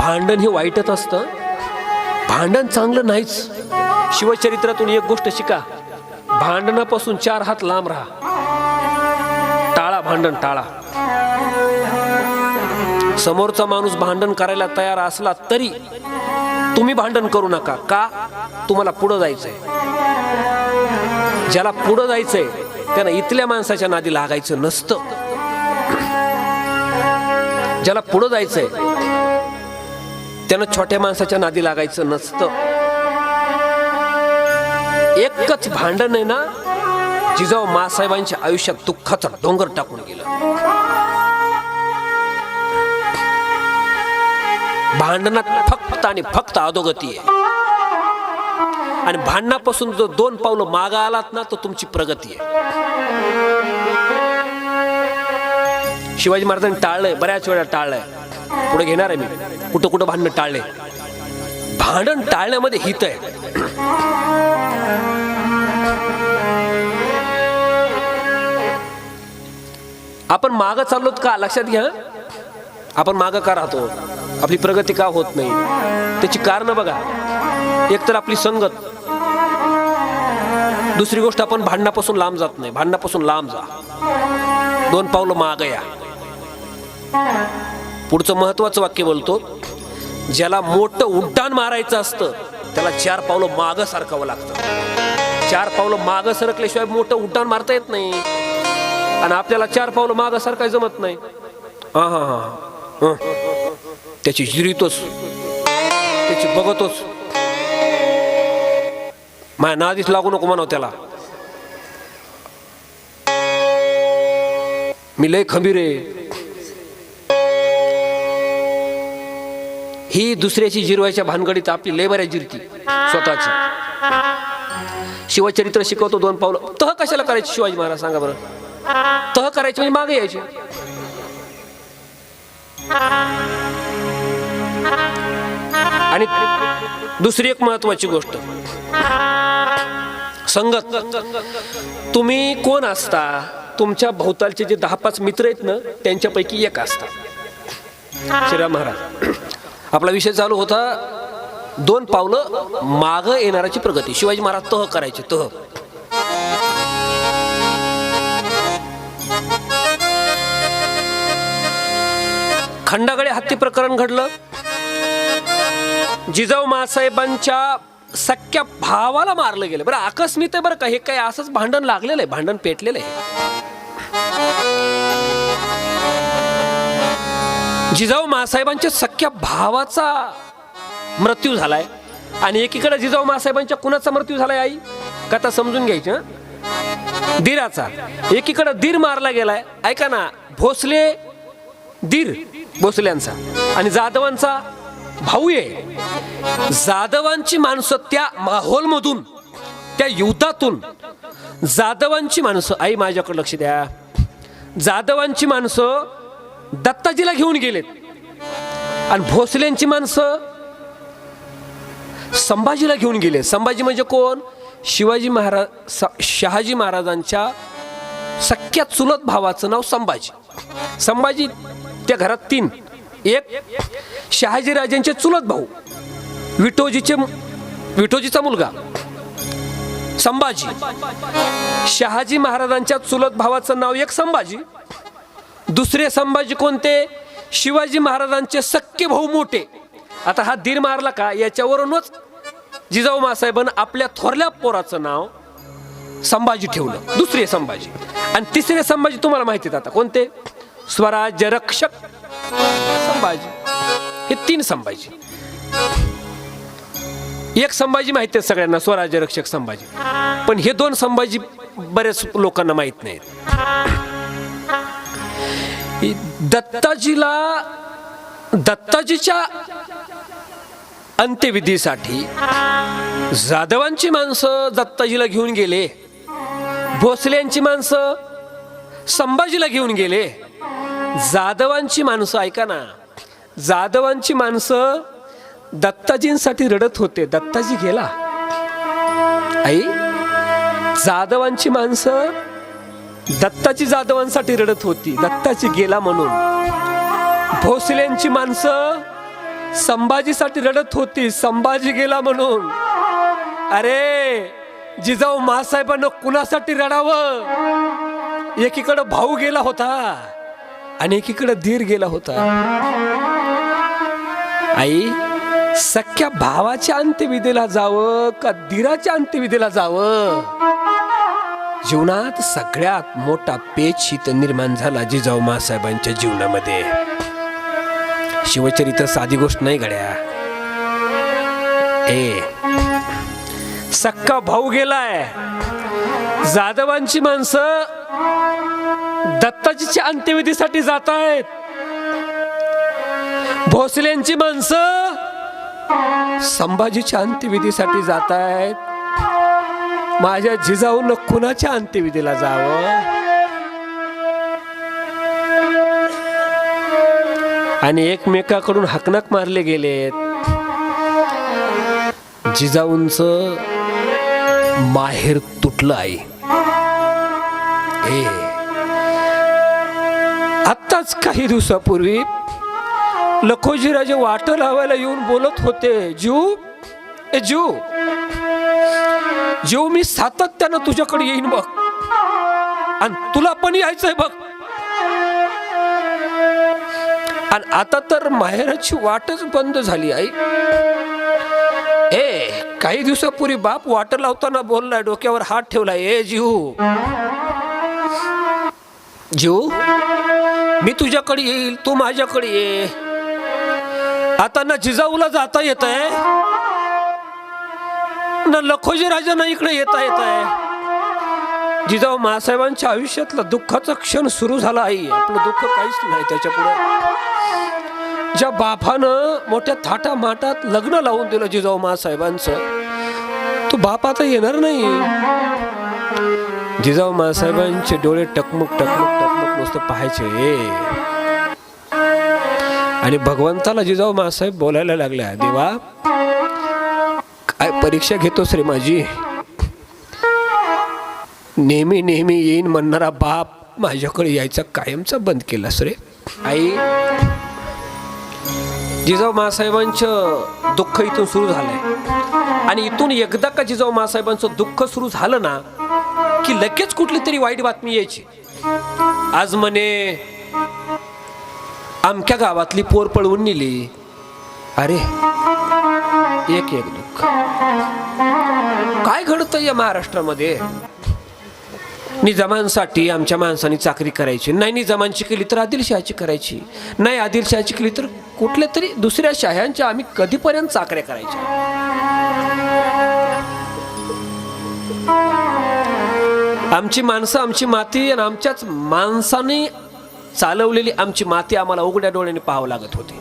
भांडण हे वाईटच असतं. भांडण चांगलं नाहीच. शिवचरित्रातून एक गोष्ट शिका. भांडणापासून चार हात लांब राहा. टाळा भांडण टाळा. समोरचा माणूस भांडण करायला तयार असला तरी तुम्ही भांडण करू नका. का? तुम्हाला पुढं जायचंय. ज्याला पुढं जायचंय त्यानं इथल्या माणसाच्या नादी लागायचं नसतं. ज्याला पुढं जायचंय त्यानं छोट्या माणसाच्या नादी लागायचं नसतं. एकच भांडण आहे ना जिजाऊ मासाहेबांच्या आयुष्यात दुःखाचा डोंगर टाकून गेलं. भांडणात फक्त आणि फक्त अधोगती आहे. आणि भांडणापासून जो दोन पावलं मागा आलात ना तो तुमची प्रगती आहे. शिवाजी महाराजांनी टाळलंय बऱ्याच वेळा टाळलंय. पुढे घेणार आहे मी. कुठं कुठं भांडण टाळले. भांडण टाळण्यामध्ये हित आहे. आपण मागं चाललोत का? लक्षात घ्या आपण मागं का राहतो? आपली प्रगती का होत नाही? त्याची कारण बघा. एक तर आपली संगत. दुसरी गोष्ट आपण भांडणापासून लांब जात नाही. भांडणापासून लांब जा. दोन पावलं माग या. पुढचं महत्वाचं वाक्य बोलतो. ज्याला मोठं उड्डाण मारायचं असतं त्याला चार पावलं मागं सारखावं लागतं. चार पावलं मागं सरकल्याशिवाय मोठं उड्डाण मारता येत नाही. आणि आपल्याला चार पावलं मागं सरकाय जमत नाही. हा हा हा त्याची जिरीतोच त्याची बघतोच माझ्या नादीच लागू नको म्हणाव त्याला. मी लय खंबीर आहे. ही दुसऱ्याची जिरवायच्या भानगडीत आपली लेबर जिरती स्वतःची. शिवचरित्र शिकवतो दोन पावलं. तह कशाला करायची शिवाजी महाराज सांगा बरं. तह करायची म्हणजे मागे यायची. आणि दुसरी एक महत्वाची गोष्ट. संगत. तुम्ही कोण असता? तुमच्या भोवतालचे जे दहा पाच मित्र आहेत ना त्यांच्यापैकी एक असता. श्रीराम महाराज. आपला विषय चालू होता दोन पावलं माग येणाराची प्रगती. शिवाजी महाराज तह करायचे तह. खंडाकडे हत्ती प्रकरण घडलं. जिजाऊ मासाहेबांच्या सख्या भावाला मारलं गेलं. बरं आकस्मित आहे बरं का? हे काय असंच भांडण लागलेलं आहे? भांडण पेटलेलं आहे? जिजाऊ मासाहेबांच्या सख्या भावाचा मृत्यू झालाय. आणि एकीकडे जिजाऊ मासाहेबांच्या कुणाचा मृत्यू झालाय आई? कथा समजून घ्यायची दिराचा दीराचा. एकीकडे दीर मारला गेलाय. ऐका ना भोसले दीर भोसल्यांचा. आणि जाधवांचा भाऊ आहे. जाधवांची माणसं त्या माहोलमधून त्या युद्धातून जाधवांची माणसं आई माझ्याकडे लक्ष द्या. जाधवांची माणसं दत्ताजीला घेऊन गेलेत. आणि भोसलेंची माणसं संभाजीला घेऊन गेले संभाजी म्हणजे कोण? शिवाजी महाराज स- शहाजी महाराजांच्या सख्या चुलत भावाचं नाव संभाजी. संभाजी त्या घरात तीन. एक शहाजी राजांचे चुलत भाऊ. विठोजीचे विठोजीचा मुलगा. संभाजी. शहाजी महाराजांच्या चुलत भावाचं नाव एक संभाजी. दुसरे संभाजी कोणते? शिवाजी महाराजांचे सख्खे भाऊ मोठे. आता हा धीर मारला का? याच्यावरूनच जिजाऊ मासाहेबांना आपल्या थोरल्या पोराचं नाव संभाजी ठेवलं. दुसरे संभाजी. आणि तिसरे संभाजी तुम्हाला माहिती आता. कोणते? स्वराज्य रक्षक संभाजी. हे तीन संभाजी. एक संभाजी माहिती आहे सगळ्यांना स्वराज्य रक्षक संभाजी. पण हे दोन संभाजी बऱ्याच लोकांना माहीत नाहीत. दत्ताजीला दत्ताजीच्या अंत्यविधीसाठी जाधवांची माणसं दत्ताजीला घेऊन गेले भोसल्यांची माणसं संभाजीला घेऊन गेले. जाधवांची माणसं ऐका ना जाधवांची माणसं दत्ताजींसाठी रडत होते. दत्ताजी गेला. आई जाधवांची माणसं दत्ताची जाधवांसाठी रडत होती. दत्ताची गेला म्हणून. भोसल्यांची माणसं संभाजीसाठी रडत होती. संभाजी गेला म्हणून. अरे जिजाऊ मासाहेबांना कुणासाठी रडावं? एकीकडं भाऊ गेला होता आणि एकीकडं धीर गेला होता. आई सख्या भावाच्या अंत्यविधीला जावं का धीराच्या अंत्यविधीला जावं? जीवनात सगळ्यात मोठा पेच शीत निर्माण झाला जिजाऊ मासाहेबांच्या जीवनामध्ये. शिवचरित्र साधी गोष्ट नाही घड्या ए सक्का भाऊ गेलाय. जाधवांची माणसं दत्ताजीच्या अंत्यविधीसाठी जात आहेत भोसल्यांची माणसं संभाजीच्या अंत्यविधीसाठी जात आहेत माझ्या जिजाऊन कुणाच्या अंत्यविधीला जावं? आणि एकमेकाकडून हकनक मारले गेलेत. जिजाऊंच माहेर तुटलं आई ए आत्ताच काही दिवसापूर्वी लखोजीराजे वाट लावायला येऊन बोलत होते. जीव ए जीव जीव मी सातत्यानं तुझ्याकडे येईन बघ. आणि तुला पण यायचंय बघ. आणि आता तर माहेराची वाटच बंद झाली आई. ए काही दिवसापूर्वी बाप वाट लावताना बोललाय डोक्यावर हात ठेवलाय ए जीव जीव मी तुझ्याकडे येईल तू माझ्याकडे ये. आता ना जिजाऊला जाता येत आहे ना लखोजी राजांना इकडे येता येत आहे. जिजाऊ मासाहेबांच्या आयुष्यातला दुःखाचा क्षण सुरू झाला आहे आपलं दुःख काहीच नाही त्याच्या पुढे ज्या बापानं मोठ्या थाटा माटात लग्न लावून दिलं जिजाऊ मासाहेबांचं तो बाप आता येणार नाही. जिजाऊ मासाहेबांचे डोळे टकमक टकमक टकमक नुसतं पाहायचे. आणि भगवंताला जिजाऊ मासाहेब बोलायला लागल्या देवा परीक्षा घेतोस रे माझी नेहमी नेहमी येईन म्हणणारा बाप माझ्याकडे यायचा कायमचा बंद केलास रे. आई जिजाऊ मासाहेबांचं दुःख इथून सुरू झालंय. आणि इथून एकदा का जिजाऊ मासाहेबांचं दुःख सुरू झालं ना की लगेच कुठली तरी वाईट बातमी यायची. आज म्हणे आमच्या गावातली पोर पळवून नेली. अरे एक एक दुःख. काय घडतं या महाराष्ट्रामध्ये? निजामांसाठी आमच्या माणसाने चाकरी करायची. नाही निजामांची केली तर आदिलशहाची करायची. नाही आदिलशहाची केली तर कुठल्या तरी दुसऱ्या शाह्यांच्या आम्ही कधीपर्यंत चाकऱ्या करायच्या? आमची माणसं आमची माती आणि आमच्याच माणसाने चालवलेली आमची माती आम्हाला उघड्या डोळ्याने पाहावं लागत होती.